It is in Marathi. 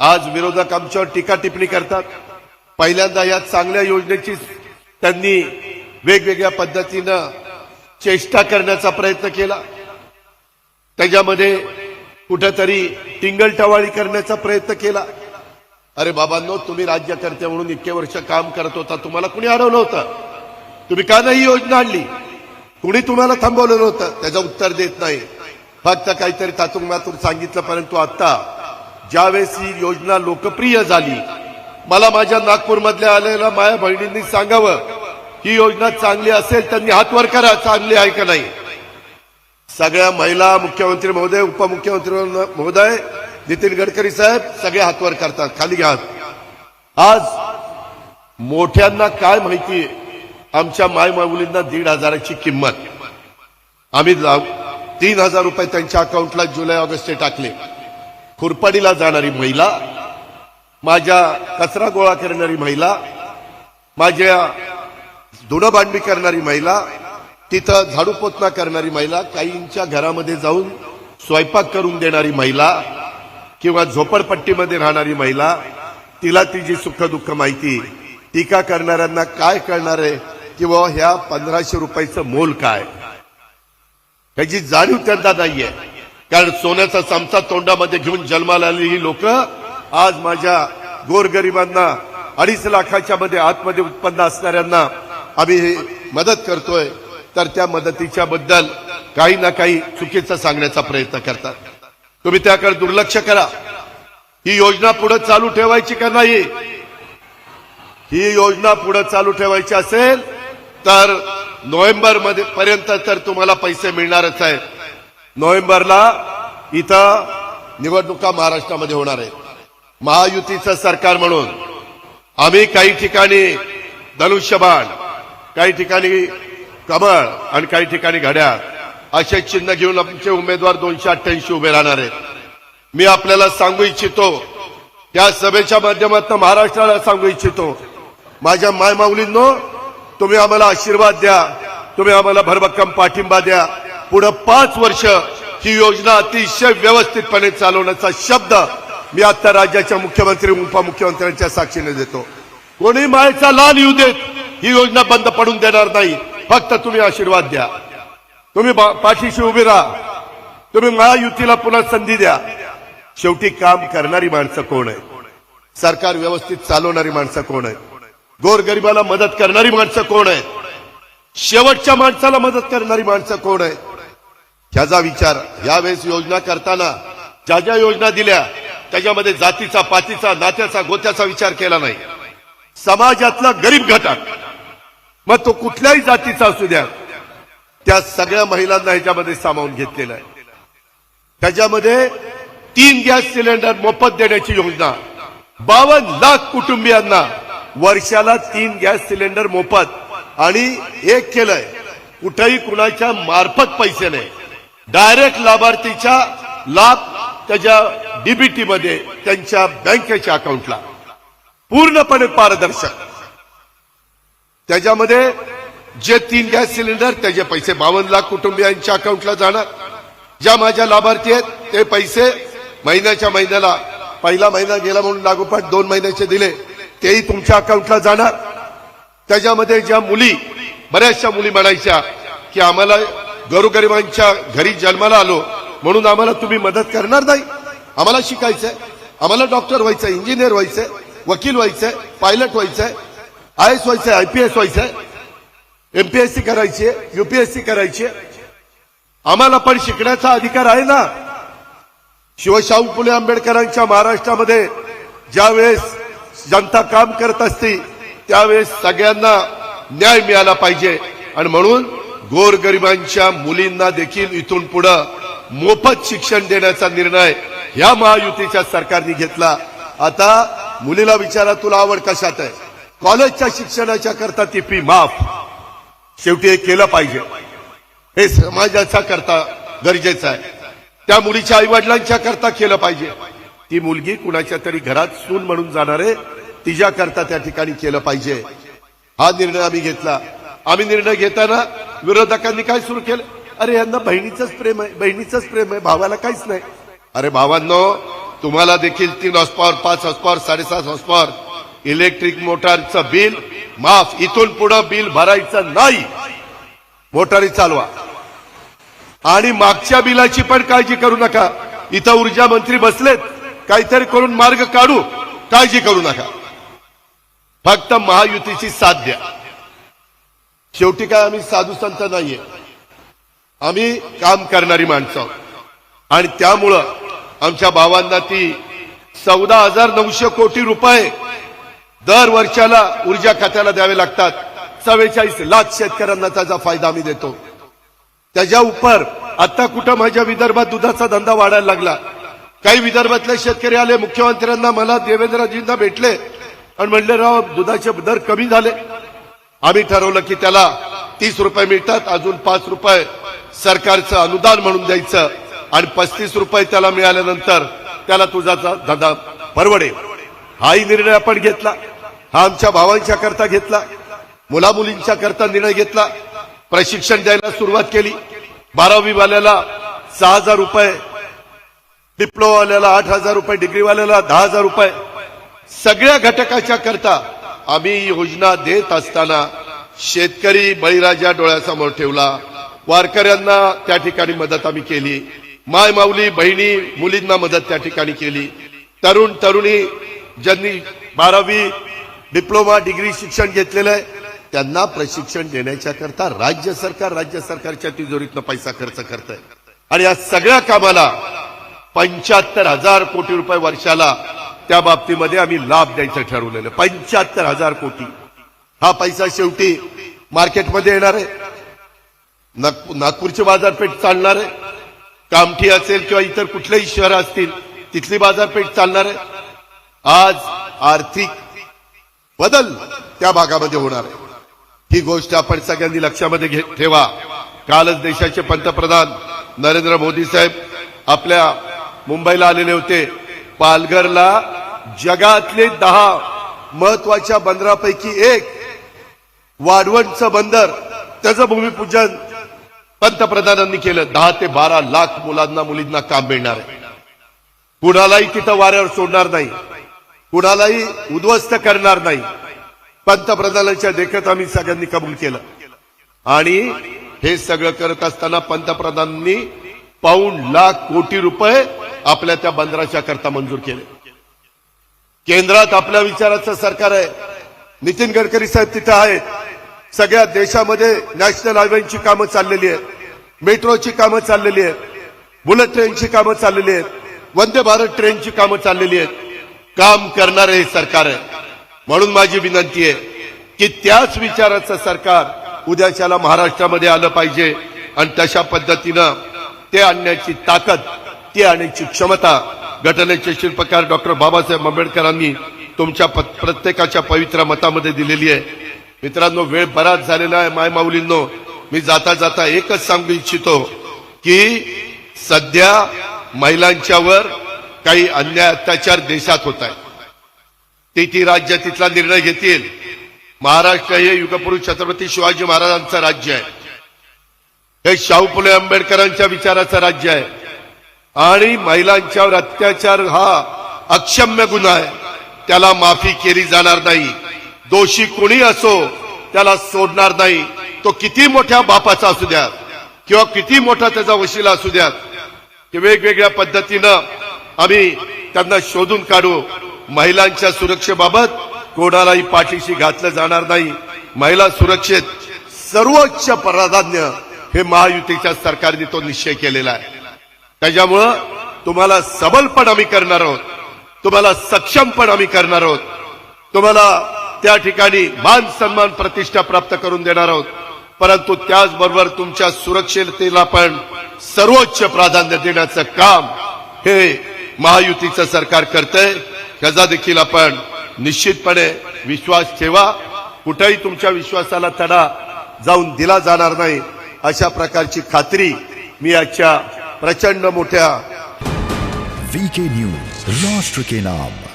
आज विरोधक आमच्यावर टीका टिप्पणी करतात. पहिल्यांदा या चांगल्या योजनेची त्यांनी वेगवेगळ्या पद्धतीनं चेष्टा करण्याचा प्रयत्न केला. त्याच्यामध्ये कुठंतरी टिंगलटवाळी करण्याचा प्रयत्न केला. अरे बाबांनो तुम्ही राज्यकर्ते म्हणून इतके वर्ष काम करत होता तुम्हाला कुणी अडवलं होतं? तुम्ही का नाही ही योजना आणली? कुणी तुम्हाला थांबवलं होतं? त्याचं उत्तर देत नाही. फक्त काहीतरी तातुंबातून सांगितलं परंतु आता ज्यावेळेस ही योजना लोकप्रिय झाली मला माझ्या नागपूरमधल्या आलेल्या माझ्या बहिणींनी सांगावं ही योजना चांगली असेल त्यांनी हातवर करा चांगली आहे का नाही? सगळ्या महिला मुख्यमंत्री महोदय उपमुख्यमंत्री महोदय नितीन गडकरी साहेब सगळे हातवर करतात खाली घ्या. आज मोठ्यांना काय माहिती आमच्या माय माऊलींना दीड हजाराची किंमत. आम्ही तीन हजार रुपये त्यांच्या अकाउंटला जुलै ऑगस्टचे टाकले. खुरपाडीला जाणारी महिला माझ्या कचरा गोळा करणारी महिला माझ्या धुणं करणारी महिला तिथं झाडू पोतना करणारी महिला काहींच्या घरामध्ये जाऊन स्वयंपाक करून देणारी महिला किंवा झोपडपट्टीमध्ये राहणारी महिला तिला तिची सुख दुःख माहिती टीका करणाऱ्यांना काय कळणार आहे किंवा ह्या पंधराशे रुपयाचं मोल काय? त्याची जाणीव त्यांना नाहीये. कारण सोन्याचा चमचा तोंडामध्ये घेऊन जन्माला आलेली ही लोक आज माझ्या गोरगरिबांना अडीच लाखाच्या मध्ये आतमध्ये उत्पन्न असणाऱ्यांना आम्ही मदत करतोय. तर त्या मदतीच्या बद्दल काही ना काही चुकीचं सांगण्याचा प्रयत्न करतात. तुम्ही त्याकडे दुर्लक्ष करा. ही योजना पुढे चालू ठेवायची का नाही? ही योजना पुढे चालू ठेवायची असेल तर नोव्हेंबरमध्ये पर्यंत तर तुम्हाला पैसे मिळणारच आहेत. नोव्हेंबरला इथं निवडणुका महाराष्ट्रामध्ये होणार आहेत. महायुतीचं सरकार म्हणून आम्ही काही ठिकाणी धनुष्यबाण काही ठिकाणी कमळ आणि काही ठिकाणी घड्याळ असे चिन्ह घेऊन आमचे उमेदवार दोनशे अठ्ठ्याऐंशी उभे राहणार आहेत. मी आपल्याला सांगू इच्छितो या सभेच्या माध्यमातून महाराष्ट्राला सांगू इच्छितो माझ्या माय माऊलींनो तुम्ही आम्हाला आशीर्वाद द्या तुम्ही आम्हाला भरभक्कम पाठिंबा द्या. पुढं पाच वर्ष ही योजना अतिशय व्यवस्थितपणे चालवण्याचा शब्द मी आता राज्याच्या मुख्यमंत्री उपमुख्यमंत्र्यांच्या साक्षीने देतो. कोणी मायचा लाल येऊ देत ही योजना बंद पडून देणार नाही. फक्त तुम्ही आशीर्वाद द्या. तुम्ही पाठीशी उभे राहा. तुम्ही महायुतीला पुन्हा संधी द्या. शेवटी काम करणारी माणसं कोण आहे सरकार व्यवस्थित चालवणारी माणसं कोण आहे गोरगरिबाला मदत करणारी माणसं कोण आहे शेवटच्या माणसाला मदत करणारी माणसं कोण आहे ह्याचा विचार यावेळेस योजना करताना ज्या ज्या योजना दिल्या त्याच्यामध्ये जातीचा पातीचा नात्याचा गोत्याचा विचार केला नाही. समाजातला गरीब घटक मग तो कुठल्याही जातीचा असू द्या त्या सगळ्या महिलांना ह्याच्यामध्ये सामावून घेतलेलं आहे. त्याच्यामध्ये तीन गॅस सिलेंडर मोफत देण्याची योजना बावन्न लाख कुटुंबियांना वर्षाला तीन गॅस सिलेंडर मोफत आणि एक केलंय. कुठेही कुणाच्या मार्फत पैसे नाही. डायरेक्ट लाभार्थीच्या लाभ त्याच्या डीबीटी मध्ये त्यांच्या बँकेच्या अकाउंटला. पूर्णपणे पारदर्शक. त्याच्यामध्ये जे तीन गॅस सिलेंडर त्याचे पैसे बावन्न लाख कुटुंबियांच्या अकाउंटला जाणार. ज्या माझ्या लाभार्थी आहेत ते पैसे महिन्याच्या महिन्याला पहिला महिना गेला म्हणून लागोपाठ दोन महिन्याचे दिले तेही तुमच्या अकाउंटला जाणार. त्याच्यामध्ये ज्या मुली बऱ्याचशा मुली म्हणायच्या की आम्हाला गरुगरिबांच्या घरी जन्माला आलो म्हणून आम्हाला तुम्ही मदत करणार नाही. आम्हाला शिकायचंय. आम्हाला डॉक्टर व्हायचंय इंजिनियर व्हायचंय वकील व्हायचंय पायलट व्हायचंय आय एस व्हायचंय आयपीएस व्हायचंय एमपीएससी करायची युपीएससी करायची आम्हाला पण शिकण्याचा अधिकार आहे ना? शिवशाहू फुले आंबेडकरांच्या महाराष्ट्रामध्ये ज्यावेळेस जनता काम करत असते त्यावेळेस सगळ्यांना न्याय मिळाला पाहिजे. आणि म्हणून गोरगरिबांच्या मुलींना देखील इथून पुढं मोफत शिक्षण देण्याचा निर्णय या महायुतीच्या सरकारने घेतला. आता मुलीला विचारा तुला आवड कशात आहे? कॉलेजच्या शिक्षणाच्या करता ती फी माफ. शेवटी हे केलं पाहिजे. हे समाजाचा करता गरजेचं आहे. त्या मुलीच्या आईवडिलांच्या करता केलं पाहिजे. ती मुलगी कुणाच्या तरी घरात सून म्हणून जाणार आहे तिच्या करता त्या ठिकाणी केलं पाहिजे. हा निर्णय आम्ही घेतला. आम्ही निर्णय घेताना विरोधकांनी काय सुरू केलं? अरे यांना बहिणीचंच प्रेम आहे बहिणीचंच प्रेम आहे भावाला काहीच नाही. अरे भावांनो तुम्हाला देखील तीन हॉर्सपॉवर पाच हॉर्सपॉवर साडेसात हॉर्सपॉवर इलेक्ट्रिक मोटारचं बिल माफ. इथून पुढं बिल भरायचं नाही. मोटारी चालवा. आणि मागच्या बिलाची पण काळजी करू नका. इथं ऊर्जा मंत्री बसलेत. काहीतरी करून मार्ग काढू. काळजी करू नका. फक्त महायुतीची साथ द्या. शेवटी काय आम्ही साधू संत नाहीये. आम्ही काम करणारी माणसं. आहोत आणि त्यामुळं आमच्या भावांना ती चौदा हजार नऊशे कोटी रुपये दर वर्षाला ऊर्जा खात्याला द्यावे लागतात. चव्वेचाळीस लाख शेतकऱ्यांना त्याचा फायदा आम्ही देतो. त्याच्या उपर आता कुठं माझ्या विदर्भात दुधाचा धंदा वाढायला लागला. काही विदर्भातले शेतकरी आले मुख्यमंत्र्यांना मला देवेंद्रजींना भेटले. आणि म्हणले राव दुधाचे दर कमी झाले. आम्ही ठरवलं की त्याला तीस रुपये मिळतात अजून पाच रुपये सरकारचं अनुदान म्हणून द्यायचं आणि पस्तीस रुपये त्याला मिळाल्यानंतर त्याला तुझाचा धंदा परवडेल. हाही निर्णय आपण घेतला. हा आमच्या भावांच्या करता घेतला. मुला मुलींच्या करता निर्णय घेतला. प्रशिक्षण द्यायला सुरुवात केली. बारावी वाल्याला सहा हजार रुपये डिप्लोमावाल्याला आठ हजार रुपये डिग्रीवाल्याला दहा हजार रुपये. सगळ्या घटकाच्या करता आम्ही योजना देत असताना शेतकरी बळीराजा डोळ्यासमोर ठेवला. वारकऱ्यांना त्या ठिकाणी मदत आम्ही केली. माय माऊली बहिणी मुलींना मदत त्या ठिकाणी केली. तरुण तरुणी ज्यांनी बारावी डिप्लोमा डिग्री शिक्षण घेतलेलं आहे त्यांना प्रशिक्षण देण्याच्या करता राज्य सरकार राज्य सरकारच्या तिजोरीतनं पैसा खर्च करत आहे आणि या सगळ्या कामाला पंच्याहत्तर हजार कोटी रुपये वर्षाला त्या बाबतीमध्ये आम्ही लाभ द्यायचं ठरवलेलं. पंच्याहत्तर हजार कोटी. हा पैसा शेवटी मार्केटमध्ये येणार आहे. नागपूर- नागपूरची बाजारपेठ चालणार आहे. कामठी असेल किंवा इतर कुठलेही शहर असतील तिथली बाजारपेठ चालणार आहे. आज आर्थिक बदल त्या भागामध्ये होणार आहे. ही गोष्ट आपण सगळ्यांनी लक्षामध्ये घे ठेवा. कालच देशाचे पंतप्रधान नरेंद्र मोदी साहेब आपल्या मुंबईला आलेले होते. पालघरला जगातले दहा महत्त्वाच्या बंदरापैकी एक वाढवणचं बंदर त्याचं भूमिपूजन पंतप्रधानांनी केलं. दहा ते बारा लाख मुलांना मुलींना काम मिळणार आहे. कुणालाही तिथं वाऱ्यावर सोडणार नाही. कुणालाही उद्ध्वस्त करणार नाही. पंतप्रधानांच्या देखत आम्ही सगळ्यांनी कबूल केलं. आणि हे सगळं करत असताना पंतप्रधानांनी पाऊण लाख कोटी रुपये आपल्या त्या बंदराच्या करता मंजूर केले. केंद्रात आपल्या विचाराचं सरकार आहे. नितीन गडकरी साहेब तिथे आहेत. सगळ्या देशामध्ये नॅशनल हायवेची कामं चाललेली आहेत. मेट्रोची कामं चाललेली आहेत. बुलेट ट्रेनची कामं चाललेली आहेत. वंदे भारत ट्रेनची कामं चाललेली आहेत. काम करणारे हे सरकार आहे. म्हणून माझी विनंती आहे की त्याच विचाराचं सरकार उद्याच्याला महाराष्ट्रामध्ये आलं पाहिजे. आणि तशा पद्धतीनं ते आणण्याची ताकद ती आणण्याची क्षमता घटनेचे शिल्पकार डॉक्टर बाबासाहेब आंबेडकरांनी तुमच्या प्रत्येकाच्या पवित्र मतामध्ये दिलेली आहे. मित्रांनो वेळ बराच झालेला आहे माय माऊलींनो. मी जाता जाता एकच सांगू इच्छितो की सध्या महिलांच्यावर काही अन्याय अत्याचार देशात होत आहे ती ती राज्य तिथला निर्णय घेतील. महाराष्ट्र हे युगपुरुष छत्रपती शिवाजी महाराजांचं राज्य आहे. हे शाहू फुले आंबेडकरांच्या विचाराचं राज्य आहे. आणि महिलांच्यावर अत्याचार हा अक्षम्य गुन्हा आहे. त्याला माफी केली जाणार नाही. दोषी कोणी असो त्याला सोडणार नाही. तो किती मोठ्या बापाचा असू द्या किंवा किती मोठा त्याचा वशिला असू द्यात की वेगवेगळ्या पद्धतीनं आम्ही त्यांना शोधून काढू. महिलांच्या सुरक्षेबाबत कोणालाही पाठीशी घातलं जाणार नाही. महिला सुरक्षेत सर्वोच्च प्राधान्य हे महायुतीच्या सरकारने तो निश्चय केलेला आहे. त्याच्यामुळं तुम्हाला सबल पण आम्ही करणार आहोत. तुम्हाला सक्षम पण आम्ही करणार आहोत. तुम्हाला त्या ठिकाणी मान सन्मान प्रतिष्ठा प्राप्त करून देणार आहोत. परंतु त्याचबरोबर तुमच्या सुरक्षिततेला पण सर्वोच्च प्राधान्य देण्याचं काम हे महायुतीचं सरकार करतंय. त्याचा देखील आपण निश्चितपणे विश्वास ठेवा. कुठेही तुमच्या विश्वासाला तडा जाऊन दिला जाणार नाही अशा प्रकारची खात्री मी आजच्या प्रचंड मोठ्या. वीके न्यूज राष्ट्र के नाम.